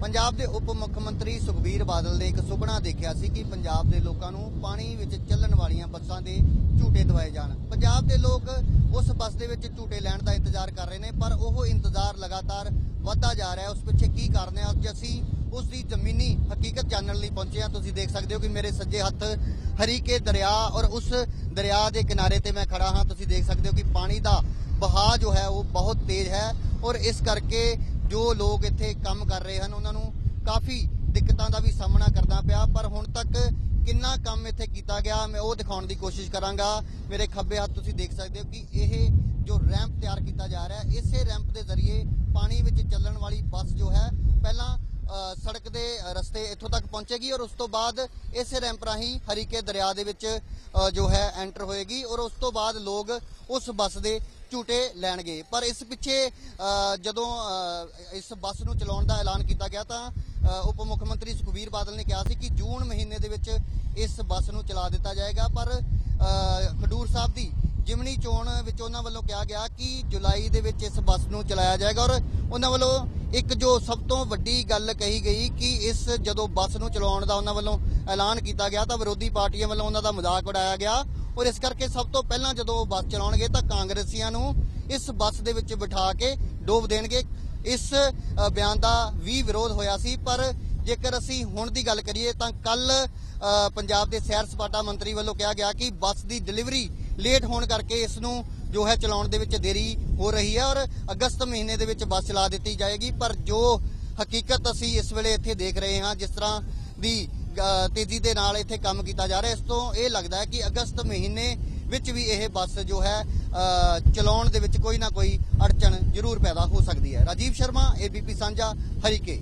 ਪੰਜਾਬ ਦੇ ਉਪ ਮੁੱਖ ਮੰਤਰੀ ਸੁਖਬੀਰ ਬਾਦਲ ਨੇ ਇੱਕ ਸੁਪਨਾ ਦੇਖਿਆ ਸੀ ਕਿ ਪੰਜਾਬ ਦੇ ਲੋਕਾਂ ਨੂੰ ਪਾਣੀ ਵਿੱਚ ਚੱਲਣ ਵਾਲੀਆਂ ਬੱਸਾਂ ਦੇ ਝੂਟੇ ਦਵਾਏ ਜਾਣ। ਪੰਜਾਬ ਦੇ ਲੋਕ ਉਸ ਬੱਸ ਦੇ ਵਿੱਚ ਝੂਟੇ ਲੈਣ ਦਾ ਇੰਤਜ਼ਾਰ ਕਰ ਰਹੇ ਨੇ, ਪਰ ਉਹ ਇੰਤਜ਼ਾਰ ਲਗਾਤਾਰ ਵੱਧਦਾ ਜਾ ਰਿਹਾ ਹੈ। ਉਸ ਪਿੱਛੇ ਕੀ ਕਾਰਨ ਹੈ? ਅੱਜ ਅਸੀਂ ਉਸ ਦੀ ਜ਼ਮੀਨੀ ਹਕੀਕਤ ਜਾਣਨ ਲਈ ਪਹੁੰਚੇ ਹਾਂ। ਤੁਸੀਂ ਦੇਖ ਸਕਦੇ ਹੋ ਕਿ ਮੇਰੇ ਸੱਜੇ ਹੱਥ ਹਰੀਕੇ ਦਰਿਆ ਔਰ ਉਸ ਦਰਿਆ ਦੇ ਕਿਨਾਰੇ ਤੇ ਮੈਂ ਖੜਾ ਹਾਂ। ਤੁਸੀਂ ਦੇਖ ਸਕਦੇ ਹੋ ਕਿ ਪਾਣੀ ਦਾ ਬਹਾਅ ਜੋ ਹੈ ਉਹ ਬਹੁਤ ਤੇਜ਼ ਹੈ ਔਰ ਇਸ ਕਰਕੇ ਜੋ ਲੋਕ ਇੱਥੇ ਕੰਮ ਕਰ ਰਹੇ ਹਨ, ਉਹਨਾਂ ਨੂੰ ਕਾਫੀ ਦਿੱਕਤਾਂ ਦਾ ਵੀ ਸਾਹਮਣਾ ਕਰਨਾ ਪਿਆ। ਪਰ ਹੁਣ ਤੱਕ ਕਿੰਨਾ ਕੰਮ ਇੱਥੇ ਕੀਤਾ ਗਿਆ, ਮੈਂ ਉਹ ਦਿਖਾਉਣ ਦੀ ਕੋਸ਼ਿਸ਼ ਕਰਾਂਗਾ। ਮੇਰੇ ਖੱਬੇ ਹੱਥ ਤੁਸੀਂ ਦੇਖ ਸਕਦੇ ਹੋ ਕਿ ਇਹ ਜੋ ਰੈਂਪ ਤਿਆਰ ਕੀਤਾ ਜਾ ਰਿਹਾ ਹੈ, ਇਸੇ ਰੈਂਪ ਦੇ ਜ਼ਰੀਏ ਪਾਣੀ ਵਿੱਚ ਚੱਲਣ ਵਾਲੀ ਬੱਸ ਜੋ ਹੈ, ਪਹਿਲਾਂ ਸੜਕ ਦੇ ਰਸਤੇ ਇੱਥੋਂ ਤੱਕ ਪਹੁੰਚੇਗੀ ਔਰ ਉਸ ਤੋਂ ਬਾਅਦ ਇਸੇ ਰੈਂਪ ਰਾਹੀਂ ਹਰੀਕੇ ਦਰਿਆ ਦੇ ਵਿੱਚ ਜੋ ਹੈ, ਐਂਟਰ ਹੋਏਗੀ ਔਰ ਉਸ ਤੋਂ ਬਾਅਦ ਲੋਕ ਉਸ ਬੱਸ ਦੇ ਝੂਟੇ ਲੈਣਗੇ। ਪਰ ਇਸ ਪਿੱਛੇ ਜਦੋਂ ਇਸ ਬੱਸ ਨੂੰ ਚਲਾਉਣ ਦਾ ਐਲਾਨ ਕੀਤਾ ਗਿਆ ਤਾਂ ਉਪ ਮੁੱਖ ਮੰਤਰੀ ਸੁਖਬੀਰ ਬਾਦਲ ਨੇ ਕਿਹਾ ਸੀ ਕਿ ਜੂਨ ਮਹੀਨੇ ਦੇ ਵਿੱਚ ਇਸ ਬੱਸ ਨੂੰ ਚਲਾ ਦਿੱਤਾ ਜਾਏਗਾ। ਪਰ ਖਡੂਰ ਸਾਹਿਬ ਦੀ ਜਿਮਨੀ ਚੋਣ ਵਿੱਚ ਉਹਨਾਂ ਵੱਲੋਂ ਕਿਹਾ ਗਿਆ ਕਿ ਜੁਲਾਈ ਦੇ ਵਿੱਚ ਇਸ ਬੱਸ ਨੂੰ ਚਲਾਇਆ ਜਾਏਗਾ ਔਰ ਉਹਨਾਂ ਵੱਲੋਂ ਇੱਕ ਜੋ ਸਭ ਤੋਂ ਵੱਡੀ ਗੱਲ ਕਹੀ ਗਈ ਕਿ ਇਸ ਜਦੋਂ ਬੱਸ ਨੂੰ ਚਲਾਉਣ ਦਾ ਉਹਨਾਂ ਵੱਲੋਂ ਐਲਾਨ ਕੀਤਾ ਗਿਆ ਤਾਂ ਵਿਰੋਧੀ ਪਾਰਟੀਆਂ ਵੱਲੋਂ ਉਹਨਾਂ ਦਾ ਮਜ਼ਾਕ ਉਡਾਇਆ ਗਿਆ। ਔਰ ਇਸ ਕਰਕੇ ਸਭ ਤੋਂ ਪਹਿਲਾਂ ਜਦੋਂ ਉਹ ਬੱਸ ਚਲਾਉਣਗੇ ਤਾਂ ਕਾਂਗਰਸੀਆਂ ਨੂੰ ਇਸ ਬੱਸ ਦੇ ਵਿੱਚ ਬਿਠਾ ਕੇ ਡੋਬ ਦੇਣਗੇ। ਇਸ ਬਿਆਨ ਦਾ ਵੀ ਵਿਰੋਧ ਹੋਇਆ ਸੀ, ਪਰ ਜੇਕਰ ਅਸੀਂ ਹੁਣ ਦੀ ਗੱਲ ਕਰੀਏ ਤਾਂ ਕੱਲ ਪੰਜਾਬ ਦੇ ਸੈਰ ਸਪਾਟਾ ਮੰਤਰੀ ਵੱਲੋਂ ਕਿਹਾ ਗਿਆ ਕਿ ਬੱਸ ਦੀ ਡਿਲੀਵਰੀ ਲੇਟ ਹੋਣ ਕਰਕੇ ਇਸ ਨੂੰ ਜੋ ਹੈ ਚਲਾਉਣ ਦੇ ਵਿੱਚ ਦੇਰੀ ਹੋ ਰਹੀ ਹੈ ਔਰ ਅਗਸਤ ਮਹੀਨੇ ਦੇ ਵਿੱਚ ਬੱਸ ਚਲਾ ਦਿੱਤੀ ਜਾਏਗੀ। ਪਰ ਜੋ ਹਕੀਕਤ ਅਸੀਂ ਇਸ ਵੇਲੇ ਇੱਥੇ ਦੇਖ ਰਹੇ ਹਾਂ, ਜਿਸ ਤਰ੍ਹਾਂ ਦੀ ਤੇਜ਼ੀ ਦੇ ਨਾਲ ਇੱਥੇ ਕੰਮ ਕੀਤਾ ਜਾ ਰਿਹਾ। ਇਸ ਤੋਂ ਇਹ ਲੱਗਦਾ ਹੈ ਕਿ ਅਗਸਤ ਮਹੀਨੇ ਵਿੱਚ ਵੀ ਇਹ ਬੱਸ ਜੋ ਹੈ ਚਲਾਉਣ ਦੇ ਵਿੱਚ ਕੋਈ ਨਾ ਕੋਈ ਅੜਚਣ ਜ਼ਰੂਰ ਪੈਦਾ ਹੋ ਸਕਦੀ ਹੈ। ਰਾਜੀਵ ਸ਼ਰਮਾ ਏਬੀਪੀ ਸਾਂਝਾ, ਹਰੀਕੇ।